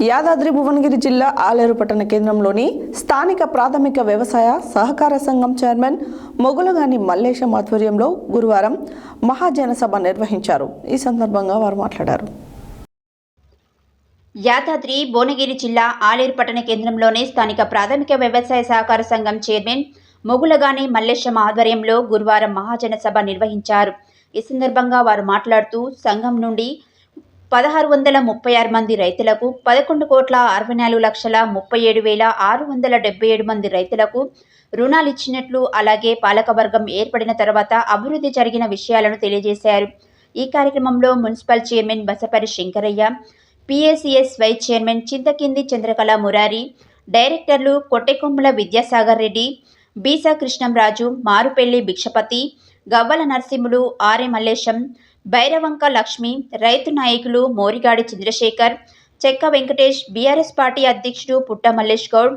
యాదాద్రి భువనగిరి జిల్లా ఆలేరు పట్టణ కేంద్రంలోని స్థానిక ప్రాథమిక వ్యవసాయ సహకార సంఘం చైర్మన్ మొగులగాని మల్లేశం ఆధ్వర్యంలో గురువారం మహాజనసభ నిర్వహించారు. ఈ సందర్భంగా వారు మాట్లాడారు. యాదాద్రి భువనగిరి జిల్లా ఆలేరు పట్టణ కేంద్రంలోని స్థానిక ప్రాథమిక వ్యవసాయ సహకార సంఘం చైర్మన్ మొగులగాని మల్లేశం ఆధ్వర్యంలో గురువారం మహాజనసభ నిర్వహించారు. ఈ సందర్భంగా వారు మాట్లాడుతూ సంఘం నుండి పదహారు వందల ముప్పై ఆరు మంది రైతులకు పదకొండు కోట్ల అరవై నాలుగు లక్షల ముప్పై ఏడు వేల ఆరు వందల డెబ్బై ఏడు మంది రైతులకు రుణాలు ఇచ్చినట్లు అలాగే పాలకవర్గం ఏర్పడిన తర్వాత అభివృద్ధి జరిగిన విషయాలను తెలియజేశారు. ఈ కార్యక్రమంలో municipal chairman Basapari Shankaraiah PACS vice chairman Chinthakindi Chandrakala Murari డైరెక్టర్లు కొట్టెకొమ్మల విద్యాసాగర్ రెడ్డి బీసా కృష్ణంరాజు మారుపెల్లి భిక్షపతి గవ్వల నరసింహులు ఆర్య మల్లేశం భైరవంక లక్ష్మి రైతు నాయకులు మోరిగాడి చంద్రశేఖర్ చెక్క వెంకటేష్ బీఆర్ఎస్ పార్టీ అధ్యక్షుడు పుట్ట మల్లేష్ గౌడ్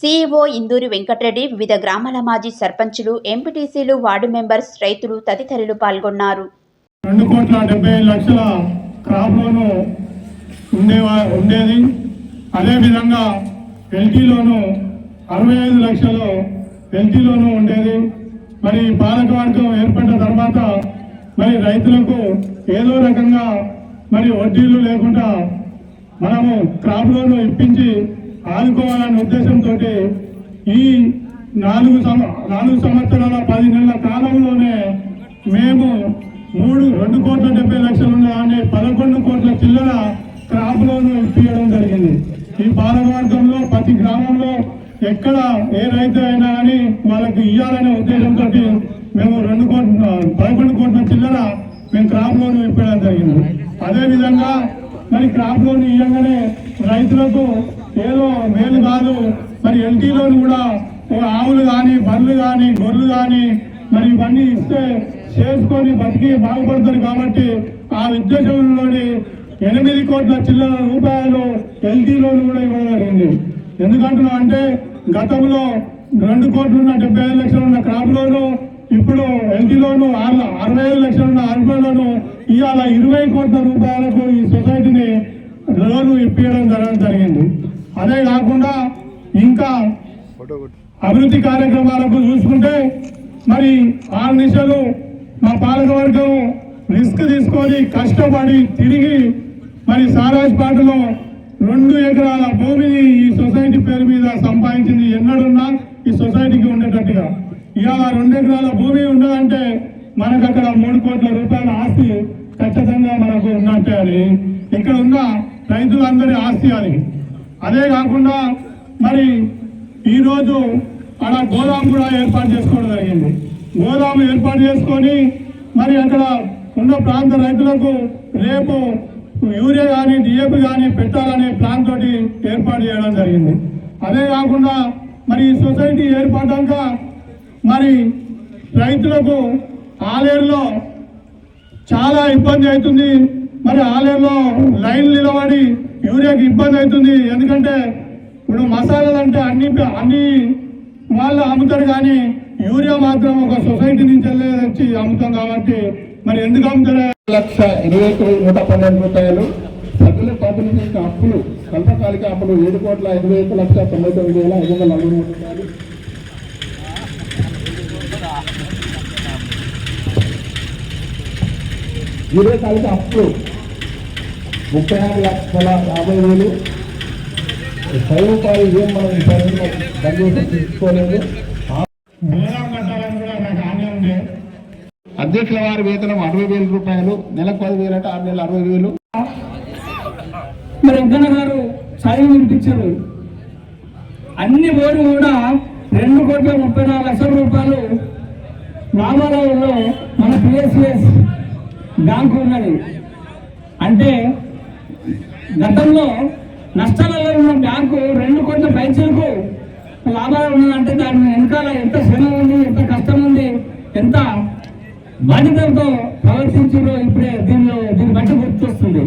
సీఈఓ ఇందూరి వెంకటరెడ్డి వివిధ గ్రామాల మాజీ సర్పంచులు ఎంపీటీసీలు వార్డు మెంబర్స్ రైతులు తదితరులు పాల్గొన్నారు. రెండు కోట్ల డెబ్బై లక్షల క్రాప్ లోను ఉండేది. అదేవిధంగా ఎల్టీలోను అరవై ఐదు లక్షలు ఎల్టీలోను ఉండేది. మరి పాలకవర్గం ఏర్పడిన తర్వాత మరి రైతులకు ఏదో రకంగా మరి వడ్డీలు లేకుండా మనము క్రాప్ లోన్ ఇప్పించి ఆదుకోవాలనే ఉద్దేశంతో ఈ నాలుగు సంవ నాలుగు సంవత్సరాల పది నెలల కాలంలోనే మేము మూడు రెండు కోట్ల డెబ్బై లక్షలు ఉన్నాయని పదకొండు కోట్ల చిల్లర క్రాప్ లోన్ ఇప్పించడం జరిగింది. ఈ పాలకవర్గంలో ప్రతి గ్రామంలో ఎక్కడ ఏ రైతు అయినా కానీ వాళ్ళకి ఇవ్వాలనే ఉద్దేశంతో మేము రెండు కోట్ల పదకొండు కోట్ల చిల్లర మేము క్రాప్ లోన్ ఇప్పించడం జరిగింది. అదేవిధంగా మరి క్రాప్ లోన్ ఇవ్వగానే రైతులకు ఏదో మేలు కాదు. మరి ఎల్టీ లోన్ కూడా ఆవులు కానీ బర్రెలు కానీ గొర్రెలు కానీ మరి ఇవన్నీ ఇస్తే చేసుకొని బతికి బాగుపడతారు కాబట్టి ఆ ఉద్దేశంలోని ఎనిమిది కోట్ల చిల్లర రూపాయలు ఎల్టీ లోన్ కూడా ఇవ్వడం జరిగింది. ఎందుకంటున్నా అంటే గతంలో రెండు కోట్లు ఉన్న డెబ్బై ఐదు లక్షలు ఉన్న క్రాప్ లోను ఇప్పుడు ఎల్టీ లోను ఆరు- అరవై ఐదు లక్షలు ఉన్న అరవై లోను ఇవాళ ఇరవై కోట్ల రూపాయలకు ఈ సొసైటీని లోను ఇప్పించడం జరగడం జరిగింది. అదే కాకుండా ఇంకా అభివృద్ధి కార్యక్రమాలకు చూసుకుంటే మరి ఆరు నిమిషాలు మా పాలకవర్గం రిస్క్ తీసుకొని కష్టపడి తిరిగి మరి సారాజ్పాటలో రెండు ఎకరాల భూమిని ఈ సొసైటీ పేరు మీద సంపాదించింది ఎన్నడున్నా ఈ సొసైటీకి ఉండేటట్టుగా. ఇవాళ రెండు ఎకరాల భూమి ఉన్నదంటే మనకు అక్కడ మూడు కోట్ల రూపాయల ఆస్తి ఖచ్చితంగా మనకు ఉన్నట్టే అది ఇక్కడ ఉన్న రైతులందరి ఆస్తి అది. అదే కాకుండా మరి ఈరోజు అక్కడ గోదాము కూడా ఏర్పాటు చేసుకోవడం జరిగింది. గోదాము ఏర్పాటు చేసుకొని మరి అక్కడ ఉన్న ప్రాంత రైతులకు రేపు యూరియా కానీ డిఏపి కానీ పెట్టాలనే ప్లాన్ తోటి ఏర్పాటు చేయడం జరిగింది. అదే కాకుండా మరి ఈ సొసైటీ ఏర్పడ్డాక మరి రైతులకు ఆలేరులో చాలా ఇబ్బంది అవుతుంది. మరి ఆలేరులో లైన్ నిలబడి యూరియాకి ఇబ్బంది అవుతుంది. ఎందుకంటే ఇప్పుడు మసాలాలు అంటే అన్ని అన్ని వాళ్ళు అమ్ముతారు కానీ యూరియా మాత్రం ఒక సొసైటీ నుంచి వెళ్ళి వచ్చి అమ్ముతాం కాబట్టి మరి ఎందుకు అమ్ముతారు? లక్ష ఇరవై తొమ్మిది నూట పన్నెండు రూపాయలు. సభ్యుల పంపిణీ చేసిన అప్పులు స్వల్పకాలిక అప్పులు ఏడు కోట్ల ఇరవై ఒక లక్ష తొంభై తొమ్మిది వేల ఐదు వందల నలభై మూడు రూపాయలు. దీర్ఘకాలిక అప్పులు ముప్పై ఆరు లక్షల యాభై వేలు. పది రూపాయలు ఏం మనం ఈ బంద్ చేసి తీసుకోలేదు గోదాం కట్టాలని కూడా నాకు ఆజ్ఞ ఉంది అధ్యక్షుల వారి వేతనం అరవై వేల రూపాయలు నెలకు పది వేలు అంటే ఆరు నెలలు అరవై వేలు. మరి వెంకన్న గారు చదివి వినిపించారు. అన్ని ఓడి కూడా రెండు కోట్ల ముప్పై నాలుగు లక్షల రూపాయలు రామారావులో మన పిఎస్ఎస్ బ్యాంకు ఉన్నది. అంటే గతంలో నష్టాలలో ఉన్న బ్యాంకు రెండు కోట్ల పైసలకు లాభాలు ఉన్నదంటే దాని వెనకాల ఎంత శ్రమ ఉంది ఎంత కష్టం బాధ్యతలతో ప్రవర్తించారో ఇప్పుడే దీనిలో దీన్ని బట్టి గుర్తొస్తుంది.